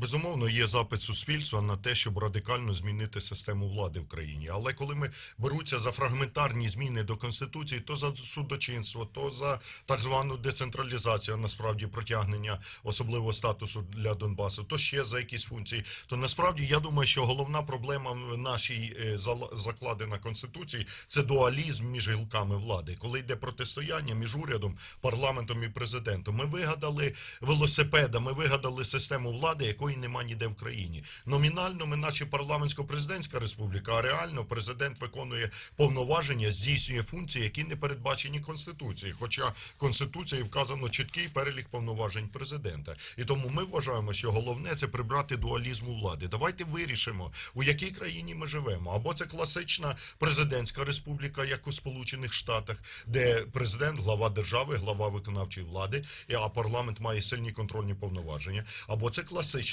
Безумовно, є запит суспільства на те, щоб радикально змінити систему влади в країні. Але коли ми беруться за фрагментарні зміни до конституції, то за судочинство, то за так звану децентралізацію, насправді протягнення особливого статусу для Донбасу, то ще за якісь функції, то насправді я думаю, що головна проблема в нашій е, закладена конституції це дуалізм між гілками влади, коли йде протистояння між урядом, парламентом і президентом. Ми вигадали велосипеда, ми вигадали систему влади, якої нема ніде в країні. Номінально ми, наче парламентсько-президентська республіка, а реально президент виконує повноваження, здійснює функції, які не передбачені конституцією. Хоча конституцією вказано чіткий перелік повноважень президента. І тому ми вважаємо, що головне це прибрати дуалізм у влади. Давайте вирішимо, у якій країні ми живемо. Або це класична президентська республіка, як у Сполучених Штатах, де президент, глава держави, глава виконавчої влади, а парламент має сильні контрольні повноваження. Або це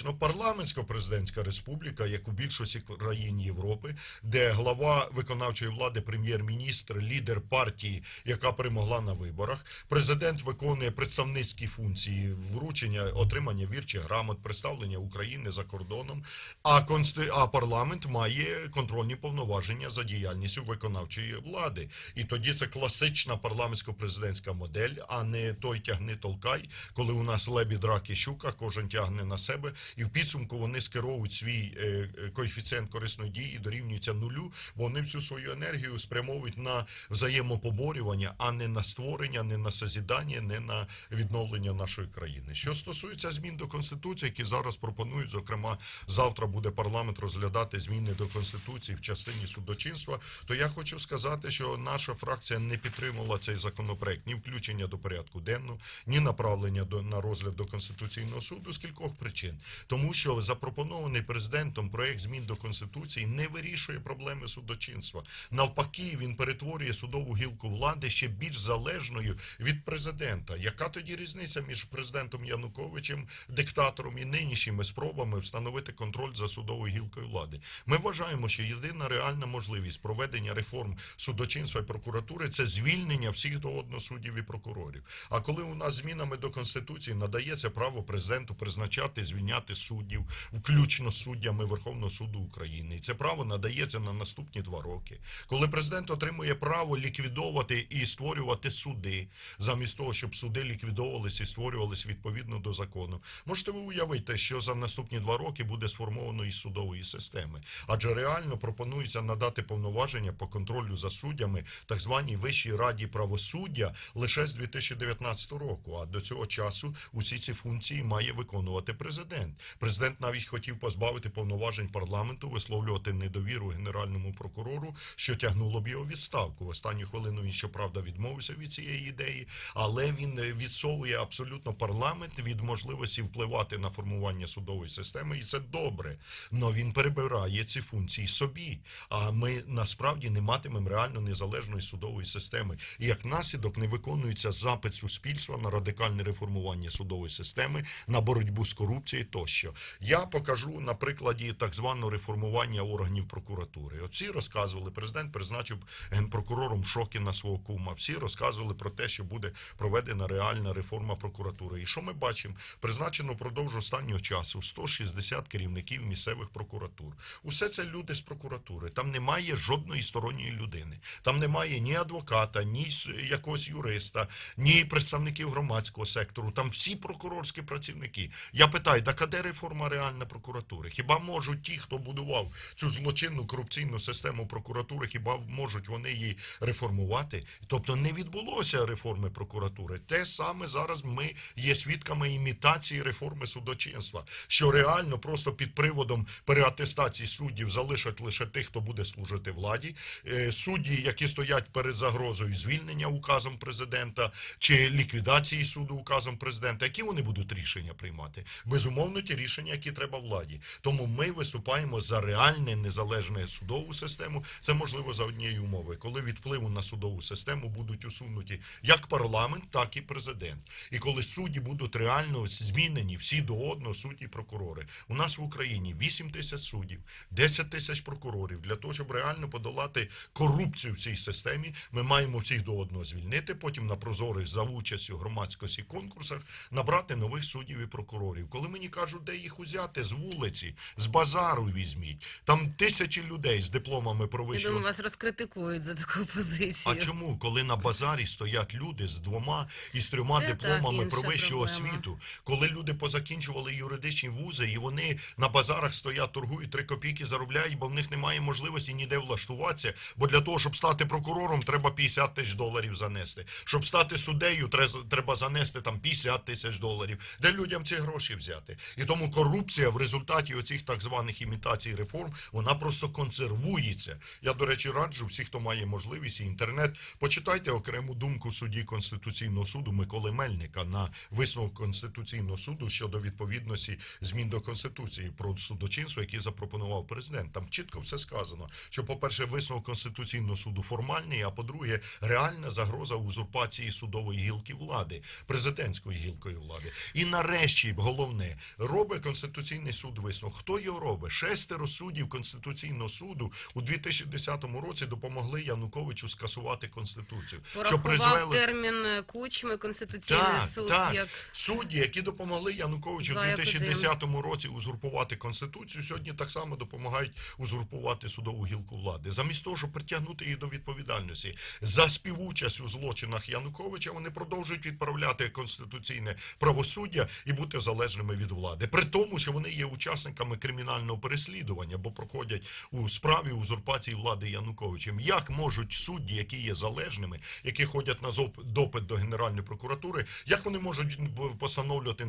класично парламентсько-президентська республіка, як у більшості країн Європи, де глава виконавчої влади, прем'єр-міністр, лідер партії, яка перемогла на виборах. Президент виконує представницькі функції вручення, отримання вірчих грамот, представлення України за кордоном. А консти... а парламент має контрольні повноваження за діяльністю виконавчої влади. І тоді це класична парламентсько-президентська модель, а не той тягни толкай, коли у нас лебі драки щука, кожен тягне на себе, і в підсумку вони скеровують свій е, е, коефіцієнт корисної дії і дорівнюється нулю, бо вони всю свою енергію спрямовують на взаємопоборювання, а не на створення, не на созідання, не на відновлення нашої країни. Що стосується змін до конституції, які зараз пропонують, зокрема, завтра буде парламент розглядати зміни до конституції в частині судочинства, то я хочу сказати, що наша фракція не підтримувала цей законопроект. Ні включення до порядку денного, ні направлення до на розгляд до конституційного суду з кількох причин, тому що запропонований президентом проект змін до конституції не вирішує проблеми судочинства. Навпаки, він перетворює судову гілку влади ще більш залежною від президента. Яка тоді різниця між президентом Януковичем, диктатором і нинішніми спробами встановити контроль за судовою гілкою влади? Ми вважаємо, що єдина реальна можливість проведення реформ судочинства і прокуратури це звільнення всіх до одного і прокурорів. А коли у нас змінами до конституції надається право президенту призначати, звільняти суддів, включно суддями Верховного суду України, і це право надається на наступні два роки. Коли президент отримує право ліквідовувати і створювати суди, замість того, щоб суди ліквідовувалися і створювалися відповідно до закону, можете ви уявити, що за наступні два роки буде сформовано із судової системи, адже реально пропонується надати повноваження по контролю за суддями так званій Вищій раді правосуддя лише з 2019 року. А до цього часу усі ці функції має виконувати президент. Президент навіть хотів позбавити повноважень парламенту, висловлювати недовіру генеральному прокурору, що тягнуло б його відставку. В останню хвилину він щоправда відмовився від цієї ідеї, але він е, відсовує абсолютно парламент від можливості впливати на формування судової системи, і це добре. Но він перебирає ці функції собі. А ми насправді не матимемо реально незалежної судової системи. І як наслідок не виконується запит суспільства на радикальне реформування судової системи, на боротьбу з корупцією тощо. Я покажу на прикладі так званого реформування органів прокуратури. Оці розказували, президент призначив генпрокурором Шокіна свого кума. Всі розказували про те, що буде проведена реальна реформа прокуратури. І що ми бачимо? Призначено впродовж останнього часу 160 керівників місцевих прокуратур. Усе це люди з прокуратури. Там немає жодної сторонньої людини. Там немає ні адвоката, ні якогось юриста, ні представників громадського сектору. Там всі прокурорські працівники. Я питаю, так а де реформа реальна прокуратури? Хіба можуть ті, хто будував цю злочинну корупційну систему прокуратури, хіба можуть вони її реформувати? Тобто не відбулося реформи прокуратури. Те саме зараз ми є свідками імітації реформи судочинства, що реально просто під приводом переатестації суддів залишать лише тих, хто буде служити владі. Е, Судді, які стоять перед загрозою звільнення указом президента чи ліквідації суду указом президента, які вони будуть рішення приймати? Безумовно, ті рішення, які треба владі. Тому ми виступаємо за реальне незалежне судову систему. Це можливо за однієї умови, коли від впливу на судову систему будуть усунуті як парламент, так і президент. І коли судді будуть реально змінені всі до одного судді прокурори. У нас в Україні 8 тисяч суддів, 10 тисяч прокурорів. Для того, щоб реально подолати корупцію в цій системі, ми маємо всіх до одного звільнити. Потім на прозорих за участю громадськості конкурсах набрати нових суддів і прокурорів. Коли мені кажуть, кажуть, де їх узяти з вулиці, з базару візьміть. Там тисячі людей з дипломами про Я думаю, вас розкритикують за таку позицію. а чому, коли на базарі стоять люди з двома і з трьома Це дипломами так, про вищу освіту, коли люди позакінчували юридичні вузи, і вони на базарах стоять, торгують три копійки, заробляють, бо в них немає можливості ніде влаштуватися. Бо для того, щоб стати прокурором, треба 50 тисяч доларів занести. Щоб стати суддею, треба занести там 50 тисяч доларів. Де людям ці гроші взяти? І тому корупція в результаті оцих так званих імітацій реформ, вона просто консервується. Я, до речі, раджу всіх, хто має можливість і інтернет, почитайте окрему думку судді Конституційного суду Миколи Мельника на висновок Конституційного суду щодо відповідності змін до Конституції про судочинство, які запропонував президент. Там чітко все сказано, що, по-перше, висновок Конституційного суду формальний, а по-друге, реальна загроза узурпації судової гілки влади, президентської гілкої влади. І нарешті, головне, робить Конституційний суд висновок. Хто його робить? Шестеро суддів Конституційного суду у 2010 році допомогли Януковичу скасувати Конституцію. що Порахував призвело... термін Кучми Конституційний Так, суд так. як Судді, які допомогли Януковичу Два як 2010 році узурпувати Конституцію, сьогодні так само допомагають узурпувати судову гілку влади. Замість того, щоб притягнути їх до відповідальності за співучасть у злочинах Януковича, вони продовжують відправляти конституційне правосуддя і бути залежними від влади. При тому, що вони є учасниками кримінального переслідування, бо проходять у справі узурпації влади Януковичем. Як можуть судді, які є залежними, які ходять на допит до Генеральної прокуратури, як вони можуть постановлювати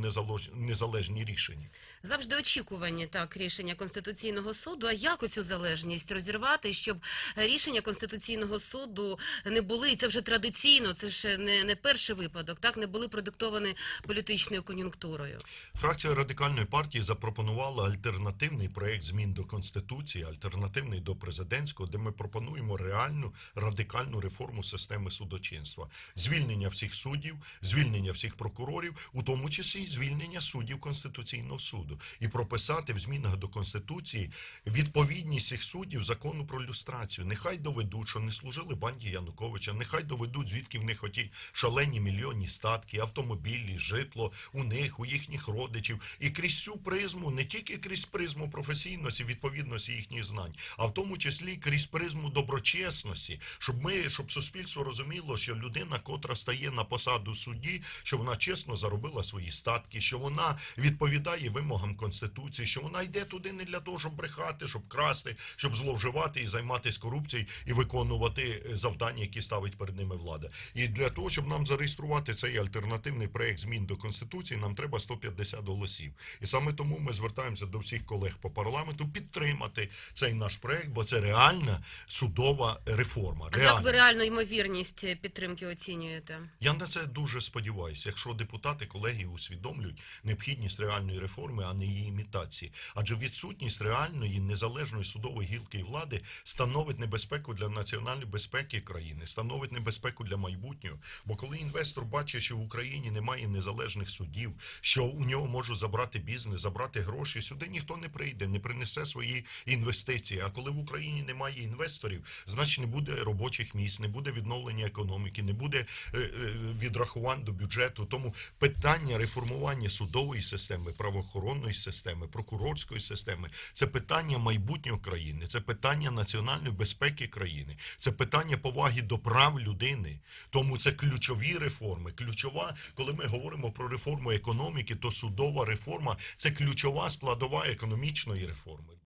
незалежні рішення? завжди очікувані так рішення Конституційного суду. А як оцю залежність розірвати, щоб рішення Конституційного суду не були, і це вже традиційно, це ж не, не перший випадок, так не були продиктовані політичною кон'юнктурою. Фракція радикальної партії запропонувала альтернативний проект змін до конституції, альтернативний до президентського, де ми пропонуємо реальну радикальну реформу системи судочинства, звільнення всіх суддів, звільнення всіх прокурорів, у тому числі і звільнення суддів конституційного суду, і прописати в змінах до конституції відповідність цих суддів закону про люстрацію. Нехай доведуть, що не служили банді Януковича, нехай доведуть, звідки в них оті шалені мільйонні статки, автомобілі, житло у них, у їхніх родичів, і крізь цю призму, не тільки крізь призму професійності, відповідності їхніх знань, а в тому числі крізь призму доброчесності, щоб ми, щоб суспільство розуміло, що людина, котра стає на посаду судді, що вона чесно заробила свої статки, що вона відповідає вимогам конституції, що вона йде туди не для того, щоб брехати, щоб красти, щоб зловживати і займатися корупцією і виконувати е, завдання, які ставить перед ними влада. І для того, щоб нам зареєструвати цей альтернативний проект змін до конституції, нам треба 150 голосів. І саме тому ми звертаємося до всіх колег по парламенту підтримати цей наш проект, бо це реальна судова реформа. А як ви реальну ймовірність підтримки оцінюєте? Я на це дуже сподіваюся, якщо депутати колеги усвідомлюють необхідність реальної реформи, а не її імітації. Адже відсутність реальної незалежної судової гілки влади становить небезпеку для національної безпеки країни, становить небезпеку для майбутнього. Бо коли інвестор бачить, що в Україні немає незалежних судів, що у нього можуть забрати бізнес, забрати гроші, сюди ніхто не прийде, не принесе свої інвестиції. А коли в Україні немає інвесторів, значить не буде робочих місць, не буде відновлення економіки, не буде е, е, відрахувань до бюджету. Тому питання реформування судової системи, правоохоронної системи, прокурорської системи це питання майбутнього країни, це питання національної безпеки країни, це питання поваги до прав людини. Тому це ключові реформи. Ключова, коли ми говоримо про реформу економіки, то судова реформа це ключова складова економічної реформи.